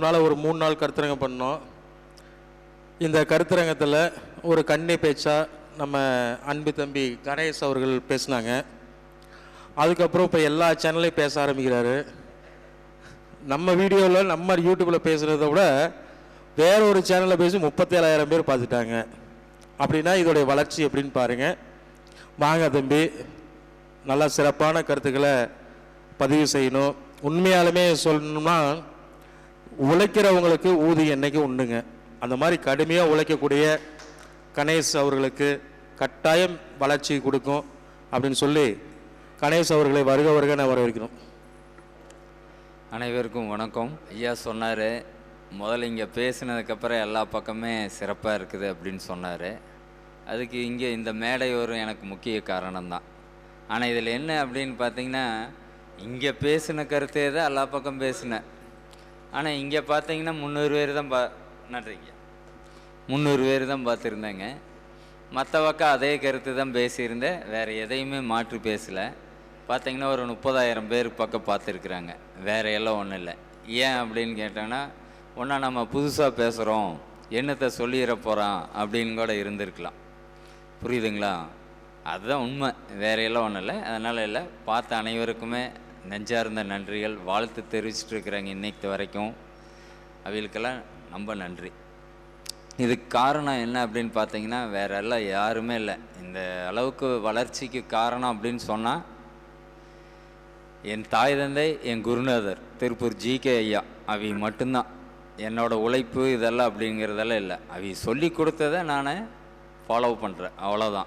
முன்னால் ஒரு மூணு நாள் கருத்தரங்கம் பண்ணோம். இந்த கருத்தரங்கத்தில் ஒரு கண்ணி பேச்சாக நம்ம அன்பு தம்பி கணேஷ் அவர்கள் பேசினாங்க. அதுக்கப்புறம் இப்போ எல்லா சேனல்லையும் பேச ஆரம்பிக்கிறாரு. நம்ம வீடியோவில் நம்ம யூடியூப்பில் பேசுகிறத விட வேற ஒரு சேனலில் பேசி முப்பத்தேழாயிரம் பேர் பார்த்துட்டாங்க. அப்படின்னா இதோடைய வளர்ச்சி எப்படின்னு பாருங்கள் வாங்க தம்பி நல்லா சிறப்பான கருத்துக்களை பதிவு செய்யணும். உண்மையாலுமே சொல்லணும்னா உழைக்கிறவங்களுக்கு ஊதியம் என்றைக்கும் உண்டுங்க? அந்த மாதிரி கடுமையாக உழைக்கக்கூடிய கணேஷ் அவர்களுக்கு கட்டாயம் வளர்ச்சி கொடுக்கும் அப்படின்னு சொல்லி கணேஷ் அவர்களை வருக வருக நான் வரவேற்கிறோம். அனைவருக்கும் வணக்கம். ஐயா சொன்னார் முதல்ல இங்கே பேசினதுக்கப்புறம் எல்லா பக்கமே சிறப்பாக இருக்குது அப்படின்னு சொன்னார். அதுக்கு இங்கே இந்த மேடை ஒரு எனக்கு முக்கிய காரணம்தான். ஆனால் இதில் என்ன அப்படின்னு பார்த்தீங்கன்னா இங்கே பேசின கருத்தே தான் எல்லா பக்கம் பேசினேன். ஆனால் இங்கே பார்த்தீங்கன்னா முந்நூறு பேர் தான் பா நன்றிங்க. முந்நூறு பேர் தான் பார்த்துருந்தேங்க மற்ற பக்கம் அதே கருத்து தான் பேசியிருந்தேன். வேறு எதையுமே மாற்றி பேசலை. பார்த்தீங்கன்னா ஒரு முப்பதாயிரம் பேர் பக்கம் பார்த்துருக்குறாங்க வேற எல்லாம் ஒன்றும் இல்லை. ஏன் அப்படின்னு கேட்டோன்னா ஒன்றா நம்ம புதுசாக பேசுகிறோம் என்னத்தை சொல்லிட போகிறான் அப்படின்னு கூட இருந்திருக்கலாம். புரியுதுங்களா? அதுதான் உண்மை. வேற எல்லாம் ஒன்றும் இல்லை. அதனால் இல்லை. பார்த்த அனைவருக்குமே நெஞ்சார்ந்த நன்றிகள். வாழ்த்து தெரிவிச்சிட்டு இருக்கிறாங்க இன்னைக்கு வரைக்கும். அவங்களுக்கெல்லாம் ரொம்ப நன்றி. இதுக்கு காரணம் என்ன அப்படின்னு பார்த்தீங்கன்னா வேற எல்லாம் யாருமே இல்லை. இந்த அளவுக்கு வளர்ச்சிக்கு காரணம் அப்படின்னு சொன்னால் என் தாய் தந்தை என் குருநாதர் திருப்பூர் ஜிகே ஐயா. அவி மட்டும்தான். என்னோட உழைப்பு இதெல்லாம் அப்படிங்கிறதெல்லாம் இல்லை. அவி சொல்லி கொடுத்ததை நான் ஃபாலோ பண்ணுறேன் அவ்வளோதான்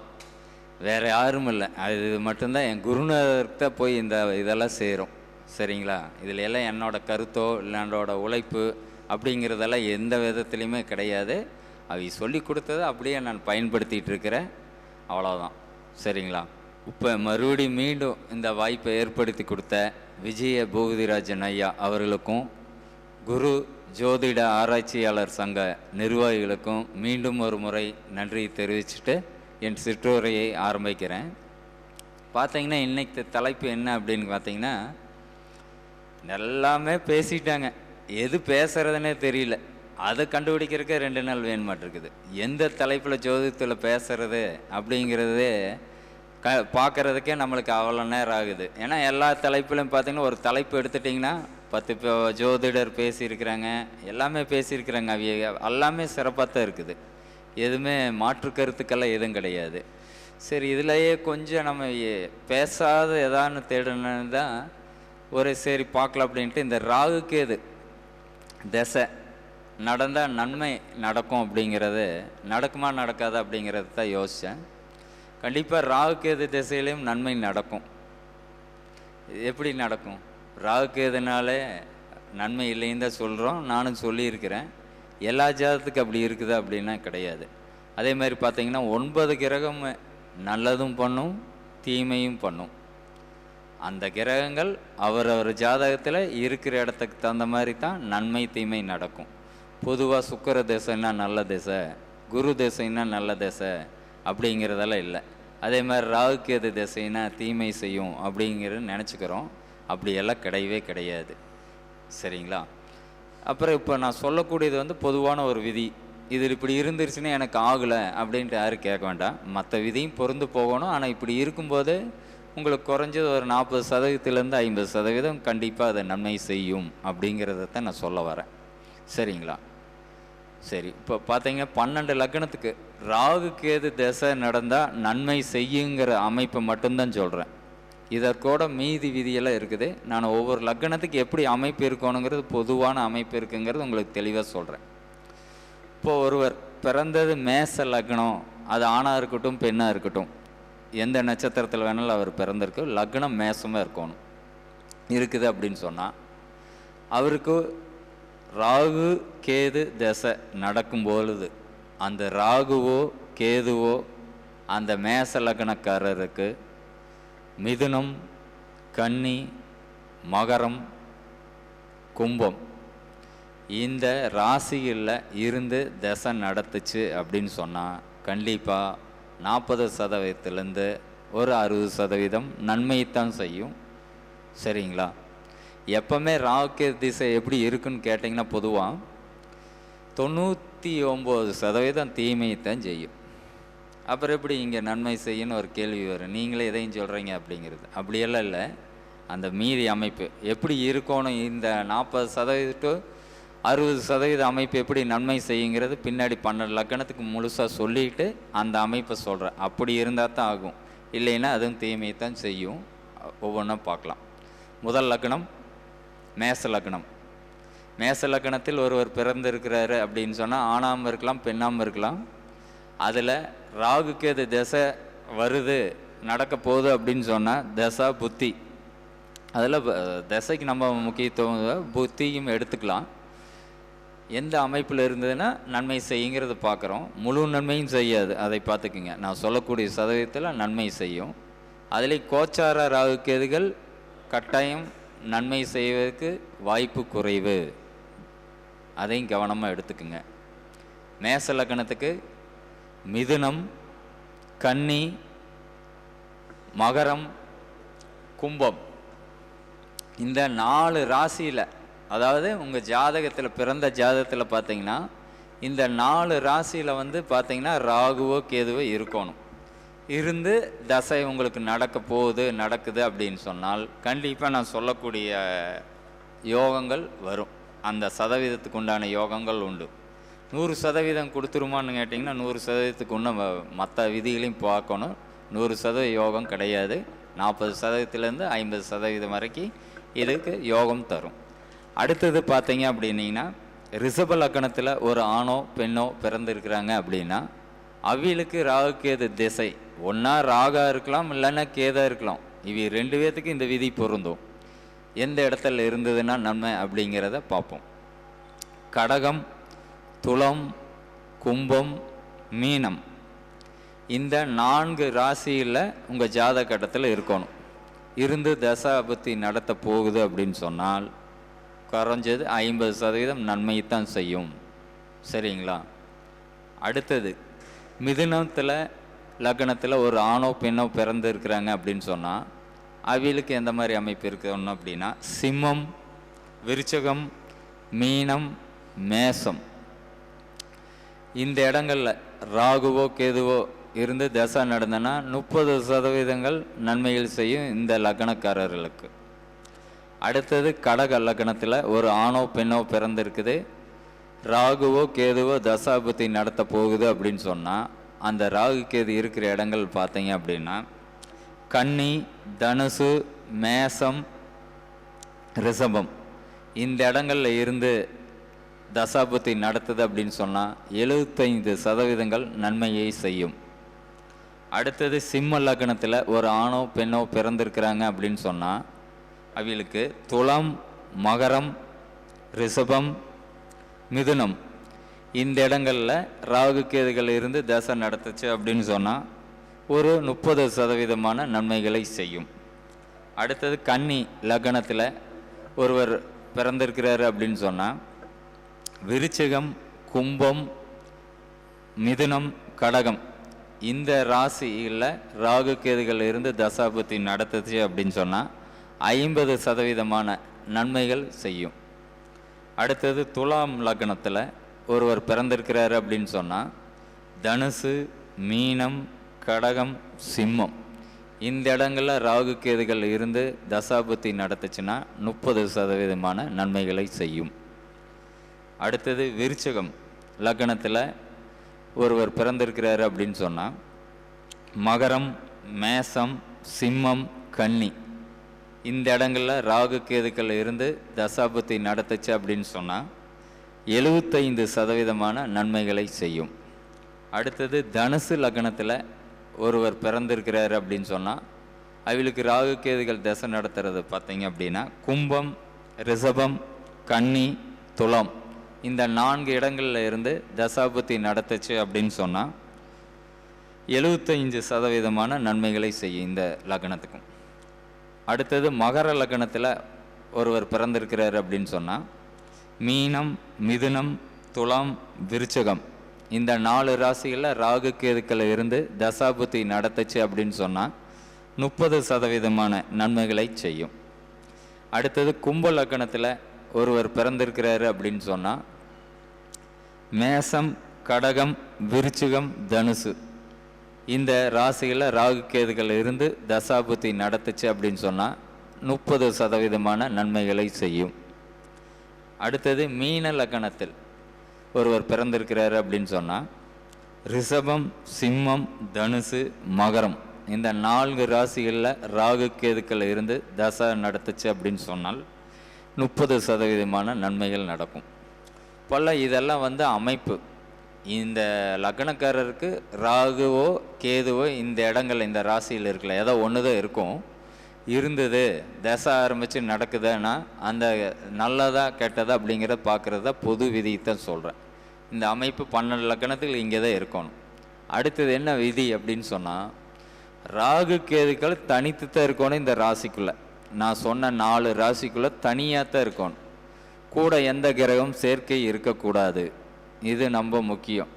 வேறு யாரும் இல்லை. அது மட்டும்தான் என் குருநாதர்கிட்ட போய் இந்த இதெல்லாம் செய்கிறோம் சரிங்களா? இதில் எல்லாம் என்னோடய கருத்தோ இல்லை என்னோட உழைப்பு அப்படிங்கிறதெல்லாம் எந்த விதத்துலையுமே கிடையாது. அவை சொல்லி கொடுத்ததை அப்படியே நான் பயன்படுத்திகிட்டு இருக்கிறேன். அவ்வளோதான் சரிங்களா? இப்போ மறுபடியும் மீண்டும் இந்த வாய்ப்பை ஏற்படுத்தி கொடுத்த விஜய பூபதிராஜன் ஐயா அவர்களுக்கும் குரு ஜோதிட ஆராய்ச்சியாளர் சங்க நிர்வாகிகளுக்கும் மீண்டும் ஒரு முறை நன்றி தெரிவிச்சுட்டு என் சிற்றுரையை ஆரம்பிக்கிறேன். பார்த்தீங்கன்னா இன்னைக்கு தலைப்பு என்ன அப்படின்னு பார்த்தீங்கன்னா எல்லாமே பேசிட்டாங்க. எது பேசுறதுனே தெரியல. அதை கண்டுபிடிக்கிறதுக்கே ரெண்டு நாள் வேணுமாட்டிருக்குது. எந்த தலைப்பில் ஜோதிடத்தில் பேசுறது அப்படிங்கிறது க பார்க்குறதுக்கே நம்மளுக்கு அவ்வளோ நேரம் ஆகுது. ஏன்னா எல்லா தலைப்புலையும் பார்த்தீங்கன்னா ஒரு தலைப்பு எடுத்துட்டிங்கன்னா பத்து ஜோதிடர் பேசியிருக்கிறாங்க. எல்லாமே பேசியிருக்கிறாங்க. அவிய எல்லாமே சிறப்பாக தான் இருக்குது. எதுவுமே மாற்று கருத்துக்கெல்லாம் எதுவும் கிடையாது. சரி இதுலேயே கொஞ்சம் நம்ம பேசாத எதான்னு தேடணுன்னு தான் ஒரு சரி பார்க்கலாம் அப்படின்ட்டு இந்த ராகுக்கு எது திசை நடந்தால் நன்மை நடக்கும் அப்படிங்கிறது நடக்குமா நடக்காதா அப்படிங்கிறது தான் யோசித்தேன் கண்டிப்பாக ராகுக்கேது திசையிலையும் நன்மை நடக்கும். எப்படி நடக்கும்? ராகு கேதுனாலே நன்மை இல்லைன்னு தான் சொல்கிறோம் நானும் சொல்லியிருக்கிறேன். எல்லா ஜாதத்துக்கு அப்படி இருக்குதா அப்படின்னா கிடையாது. அதே மாதிரி பார்த்தீங்கன்னா ஒன்பது கிரகம் நல்லதும் பண்ணும் தீமையும் பண்ணும். அந்த கிரகங்கள் அவரவர் ஜாதகத்தில் இருக்கிற இடத்துக்கு தகுந்த மாதிரி தான் நன்மை தீமை நடக்கும். பொதுவாக சுக்கர திசைன்னா நல்ல திசை குரு திசைன்னா நல்ல திசை அப்படிங்கிறதெல்லாம் இல்லை. அதே மாதிரி ராகு திசைனா தீமை செய்யும் அப்படிங்கிறது நினச்சிக்கிறோம். அப்படியெல்லாம் கிடையவே கிடையாது. சரிங்களா? அப்புறம் இப்போ நான் சொல்லக்கூடியது வந்து பொதுவான ஒரு விதி. இது இப்படி இருந்துருச்சுன்னா எனக்கு ஆகலை அப்படின்ட்டு யாரும் கேட்க வேண்டாம். மற்ற விதியும் பொருந்து போகணும். ஆனால் இப்படி இருக்கும்போது உங்களுக்கு குறைஞ்சது ஒரு நாற்பது சதவீதத்துலேருந்து ஐம்பது சதவீதம் கண்டிப்பாக அதை நன்மை செய்யும் அப்படிங்கிறத தான் நான் சொல்ல வரேன். சரிங்களா? சரி இப்போ பார்த்தீங்க பன்னெண்டு லக்னத்துக்கு ராகு கேது திசை நடந்தால் நன்மை செய்யுங்கிற அமைப்பை மட்டும்தான் சொல்கிறேன் இதற்கூட மீதி விதியெல்லாம் இருக்குது. நான் ஒவ்வொரு லக்னத்துக்கு எப்படி அமைப்பு இருக்கணுங்கிறது பொதுவான அமைப்பு இருக்குங்கிறது உங்களுக்கு தெளிவாக சொல்கிறேன் இப்போ ஒருவர் பிறந்தது மேச லக்னம் அது ஆணாக இருக்கட்டும் பெண்ணாக இருக்கட்டும் எந்த நட்சத்திரத்தில் வேணாலும் அவர் பிறந்திருக்கு லக்னம் மேசமாக இருக்கணும். இருக்குது அப்படின்னு சொன்னால் அவருக்கு ராகு கேது தசை நடக்கும் பொழுது அந்த ராகுவோ கேதுவோ அந்த மேச லக்னக்காரருக்கு மிதுனம் கன்னி மகரம் கும்பம். இந்த ராசிகளில் இருந்து தசை நடத்துச்சு அப்படின்னு சொன்னால் கண்டிப்பாக நாற்பது சதவீதத்துலேருந்து ஒரு அறுபது சதவீதம் நன்மையைத்தான் செய்யும். சரிங்களா? எப்பவுமே ராகு திசை எப்படி இருக்குன்னு கேட்டிங்கன்னா பொதுவாக தொண்ணூற்றி ஒம்பது சதவீதம் தீமையை தான் செய்யும். அப்புறம் எப்படி இங்கே நன்மை செய்யணும்னு ஒரு கேள்வி வரும். நீங்களே எதையும் சொல்கிறீங்க அப்படிங்கிறது. அப்படியெல்லாம் இல்லை. அந்த மீதி அமைப்பு எப்படி இருக்கணும் இந்த நாற்பது சதவீதம் டு அறுபது சதவீத அமைப்பு எப்படி நன்மை செய்யுங்கிறது பின்னாடி பன்னெண்டு லக்கணத்துக்கு முழுசாக சொல்லிட்டு அந்த அமைப்பை சொல்கிறேன் அப்படி இருந்தால் தான் ஆகும். இல்லைன்னா அதுவும் தீமையை தான் செய்யும். ஒவ்வொன்றா பார்க்கலாம். முதல் லக்கணம் மேச லக்கணம். மேச லக்கணத்தில் ஒருவர் பிறந்திருக்கிறாரு அப்படின்னு சொன்னால் ஆணாமல் இருக்கலாம் பெண்ணாமல் இருக்கலாம் அதில் ராகுக்கு அது திசை வருது நடக்க போகுது அப்படின்னு சொன்னால் தசா புத்தி. அதில் திசைக்கு நம்ம முக்கியத்துவம் புத்தியும் எடுத்துக்கலாம். எந்த அமைப்பில் இருந்ததுன்னா நன்மை செய்யுங்கிறத பார்க்குறோம் முழு நன்மையும் செய்யாது அதை பார்த்துக்குங்க. நான் சொல்லக்கூடிய சதவீதத்தில் நன்மை செய்யும். அதில் கோச்சார ராகு கேதுகள் கட்டாயம் நன்மை செய்வதற்கு வாய்ப்பு குறைவு. அதையும் கவனமாக எடுத்துக்குங்க. மேச லக்கணத்துக்கு மிதுனம் கன்னி மகரம் கும்பம். இந்த நாலு ராசியில் அதாவது உங்கள் ஜாதகத்தில் பிறந்த ஜாதகத்தில் பார்த்தீங்கன்னா இந்த நாலு ராசியில் வந்து பார்த்தீங்கன்னா ராகுவோ கேதுவோ இருக்கணும். இருந்து தசை உங்களுக்கு நடக்க போகுது நடக்குது அப்படின்னு சொன்னால் கண்டிப்பாக நான் சொல்லக்கூடிய யோகங்கள் வரும். அந்த சதவீதத்துக்கு உண்டான யோகங்கள் உண்டு. நூறு சதவீதம் கொடுத்துருமான்னு கேட்டிங்கன்னா நூறு சதவீதத்துக்கு இன்னும் மற்ற விதிகளையும் பார்க்கணும். நூறு சதவீத யோகம் கிடையாது. நாற்பது சதவீதத்துலேருந்து ஐம்பது சதவீதம் வரைக்கும் இதுக்கு யோகம் தரும். அடுத்தது பார்த்தீங்க அப்படின்னீங்கன்னா ரிஷப லக்கணத்தில் ஒரு ஆணோ பெண்ணோ பிறந்திருக்கிறாங்க அப்படின்னா அவிகளுக்கு ராகு கேது திசை. ஒன்றா ராகா இருக்கலாம் இல்லைன்னா கேதா இருக்கலாம். இவ ரெண்டு பேர்த்துக்கு இந்த விதி பொருந்தும். எந்த இடத்துல இருந்ததுன்னா நன்மை அப்படிங்கிறத பார்ப்போம். கடகம் துளம் கும்பம் மீனம். இந்த நான்கு ராசியில் உங்கள் ஜாதகட்டத்தில் இருக்கணும். இருந்து தசாபத்தி நடத்த போகுது அப்படின்னு சொன்னால் குறைஞ்சது ஐம்பது சதவீதம் நன்மையைத்தான் செய்யும். சரிங்களா? அடுத்தது மிதுனத்தில் லக்னத்தில் ஒரு ஆணோ பெண்ணோ பிறந்திருக்கிறாங்க அப்படின்னு சொன்னால் அவிகளுக்கு எந்த மாதிரி அமைப்பு இருக்கணும் அப்படின்னா சிம்மம் விருச்சகம் மீனம் மேசம். இந்த இடங்களில் ராகுவோ கேதுவோ இருந்து தசை நடந்தனா முப்பது சதவீதங்கள் நன்மைகள் செய்யும் இந்த லக்னக்காரர்களுக்கு. அடுத்தது கடக லக்னத்தில் ஒரு ஆணோ பெண்ணோ பிறந்திருக்குது. ராகுவோ கேதுவோ தசாபுத்தி நடத்த போகுது அப்படின்னு சொன்னால் அந்த ராகு கேது இருக்கிற இடங்கள் பார்த்தீங்க அப்படின்னா கன்னி தனுசு மேசம் ரிஷபம். இந்த இடங்களில் இருந்து தசாபத்தை நடத்துது அப்படின்னு சொன்னால் எழுபத்தைந்து சதவீதங்கள் நன்மையை செய்யும். அடுத்தது சிம்ம லக்னத்தில் ஒரு ஆணோ பெண்ணோ பிறந்திருக்கிறாங்க அப்படின்னு சொன்னால் அவங்களுக்கு துளம் மகரம் ரிஷபம் மிதுனம். இந்த இடங்களில் ராகு கேதுகள் இருந்து தசை நடத்துச்சு அப்படின்னு சொன்னால் ஒரு முப்பது சதவீதமான நன்மைகளை செய்யும். அடுத்தது கன்னி லக்னத்தில் ஒருவர் பிறந்திருக்கிறாரு அப்படின்னு சொன்னால் விருச்சிகம் கும்பம் மிதுனம் கடகம். இந்த ராசியில் ராகு கேதுகள் இருந்து தசாபுத்தி நடத்துச்சு அப்படின்னு சொன்னால் ஐம்பது சதவீதமான நன்மைகள் செய்யும். அடுத்தது துலாம் லக்னத்தில் ஒருவர் பிறந்திருக்கிறார் அப்படின்னு சொன்னால் தனுசு மீனம் கடகம் சிம்மம். இந்த இடங்களில் ராகு கேதுகள் இருந்து தசாபுத்தி நடத்துச்சுன்னா முப்பது சதவீதமான நன்மைகளை செய்யும். அடுத்தது விருச்சகம் லக்னத்தில் ஒருவர் பிறந்திருக்கிறாரு அப்படின்னு சொன்னால் மகரம் மேசம் சிம்மம் கன்னி. இந்த இடங்களில் ராகு கேதுக்கள் இருந்து தசாபத்தை நடத்துச்சு அப்படின்னு சொன்னால் எழுபத்தைந்து சதவீதமான நன்மைகளை செய்யும். அடுத்தது தனுசு லக்னத்தில் ஒருவர் பிறந்திருக்கிறார் அப்படின்னு சொன்னால் அவளுக்கு ராகு கேதுகள் தசை நடத்துறது பார்த்தீங்க அப்படின்னா கும்பம் ரிஷபம் கன்னி துளம் இந்த நான்கு இடங்களில் இருந்து தசாபுத்தி நடத்துச்சு அப்படின்னு சொன்னால் எழுபத்தஞ்சு சதவீதமான நன்மைகளை செய்யும் இந்த லக்னத்துக்கும். அடுத்தது மகர லக்னத்தில் ஒருவர் பிறந்திருக்கிறார் அப்படின்னு சொன்னால் மீனம் மிதுனம் துலாம் விருச்சகம் இந்த நாலு ராசிகளில் ராகு கேதுக்கள் இருந்து தசாபுத்தி நடத்துச்சு அப்படின்னு சொன்னால் முப்பது சதவீதமான நன்மைகளை செய்யும். அடுத்தது கும்ப லக்கணத்தில் ஒருவர் பிறந்திருக்கிறாரு அப்படின்னு சொன்னால் மேசம் கடகம் விருச்சிகம் தனுசு. இந்த ராசியில் ராகு கேதுகள் இருந்து தசாபுத்தி நடத்துச்சு அப்படின்னு சொன்னால் முப்பது சதவீதமான நன்மைகளை செய்யும். அடுத்தது மீன லக்கணத்தில் ஒருவர் பிறந்திருக்கிறார் அப்படின்னு சொன்னால் ரிஷபம் சிம்மம் தனுசு மகரம் இந்த நான்கு ராசிகளில் ராகு கேதுக்கள் இருந்து தசா நடத்துச்சு அப்படின்னு சொன்னால் முப்பது சதவீதமான நன்மைகள் நடக்கும். பல இதெல்லாம் வந்து அமைப்பு. இந்த லக்னக்காரருக்கு ராகுவோ கேதுவோ இந்த இடங்கள் இந்த ராசியில் இருக்கல ஏதோ ஒன்று தான் இருக்கும். இருந்தது தசை ஆரம்பித்து நடக்குதுன்னா அந்த நல்லதா கெட்டதா அப்படிங்கிறத பார்க்குறத பொது விதித்தான் சொல்கிறேன் இந்த அமைப்பு பன்னெண்டு லக்கணத்தில் இங்கே தான் இருக்கணும். அடுத்தது என்ன விதி அப்படின்னு சொன்னால் ராகு கேதுக்கள் தனித்து தான் இருக்கணும் இந்த ராசிக்குள்ளே. நான் சொன்ன நாலு ராசிக்குள்ளே தனியாக தான் இருக்கணும். கூட எந்த கிரகம் சேர்க்கை இருக்கக்கூடாது. இது ரொம்ப முக்கியம்.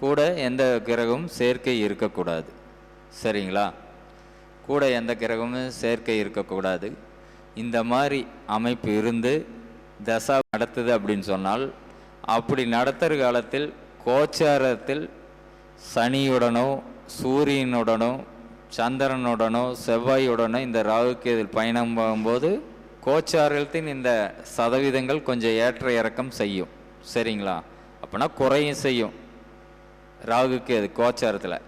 கூட எந்த கிரகமும் சேர்க்கை இருக்கக்கூடாது. சரிங்களா? கூட எந்த கிரகமும் சேர்க்கை இருக்கக்கூடாது. இந்த மாதிரி அமைப்பு இருந்து தசா நடத்துது அப்படின்னு சொன்னால் அப்படி நடத்துகிற காலத்தில் கோச்சாரத்தில் சனியுடனோ சூரியனுடனோ சந்திரனுடனோ செவ்வாயுடனோ இந்த ராகுக்கேதில் பயணம் போகும்போது கோச்சாரத்தின் இந்த சதவீதங்கள் கொஞ்சம் ஏற்ற இறக்கம் செய்யும். சரிங்களா? அப்போனா குறையும் செய்யும். ராகு கேது கோச்சாரத்தில்.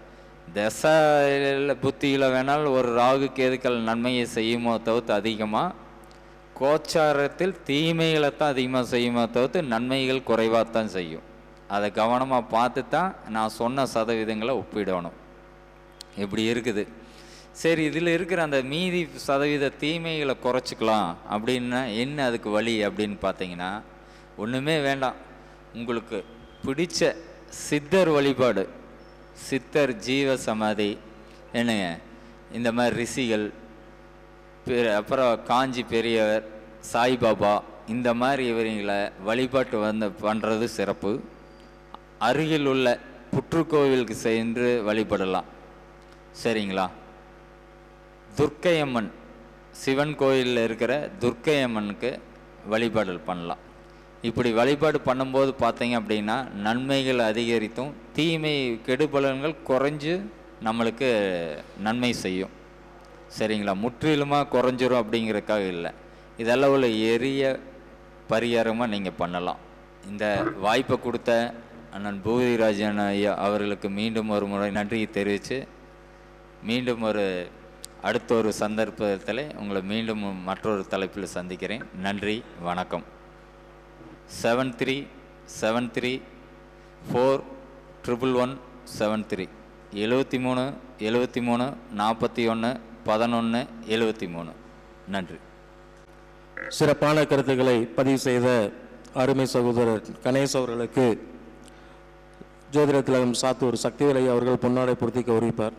தசையில் புத்தியில் வேணால் ஒரு ராகு கேதுக்கள் நன்மையை செய்யுமோ தவிர்த்து அதிகமாக கோச்சாரத்தில் தீமைகளை தான் அதிகமாக செய்யுமோ தவிர்த்து நன்மைகள் குறைவாக தான் செய்யும். அதை கவனமாக பார்த்து தான் நான் சொன்ன சதவீதங்களை ஒப்பிடணும். இப்படி இருக்குது. சரி இதில் இருக்கிற அந்த மீதி சதவீத தீமைகளை குறைச்சிக்கலாம். அப்படின்னா என்ன அதுக்கு வழி அப்படின்னு பார்த்தீங்கன்னா ஒன்றுமே வேண்டாம். உங்களுக்கு பிடிச்ச சித்தர் வழிபாடு சித்தர் ஜீவ சமாதி என்னங்க இந்த மாதிரி ரிஷிகள் அப்புறம் காஞ்சி பெரியவர் சாய்பாபா இந்த மாதிரி இவரிங்களை வழிபாட்டு வந்து பண்ணுறது சிறப்பு. அருகில் உள்ள புற்றுக்கோவிலுக்கு சென்று வழிபடலாம். சரிங்களா? துர்க்கையம்மன் சிவன் கோயிலில் இருக்கிற துர்க்கையம்மனுக்கு வழிபாடு பண்ணலாம். இப்படி வழிபாடு பண்ணும்போது பார்த்தீங்க அப்படின்னா நன்மைகள் அதிகரித்தும் தீமை கெடுபலன்கள் குறைஞ்சு நம்மளுக்கு நன்மை செய்யும். சரிங்களா? முற்றிலுமாக குறைஞ்சிரும் அப்படிங்கிறதுக்காக இல்லை. இதெல்லாம் உள்ள எரிய பரிகாரமாக நீங்கள் பண்ணலாம். இந்த வாய்ப்பை கொடுத்த அண்ணன் பூதிராஜன் ஐயா அவர்களுக்கு மீண்டும் ஒரு முறை நன்றியை தெரிவித்து மீண்டும் ஒரு அடுத்த ஒரு சந்தர்ப்பத்தில் உங்களை மீண்டும் மற்றொரு தலைப்பில் சந்திக்கிறேன். நன்றி வணக்கம். Seven three seven three four triple one seven three எழுபத்தி மூணு எழுபத்தி மூணு நாற்பத்தி ஒன்று பதினொன்று எழுபத்தி மூணு. நன்றி. சிறப்பான கருத்துக்களை பதிவு செய்த அருமை சகோதரர் கணேஷ் அவர்களுக்கு ஜோதிட திலகம் சாத்தூர் சக்திவேலை அவர்கள் பொன்னாடை பொருத்தி கௌரவிப்பார்.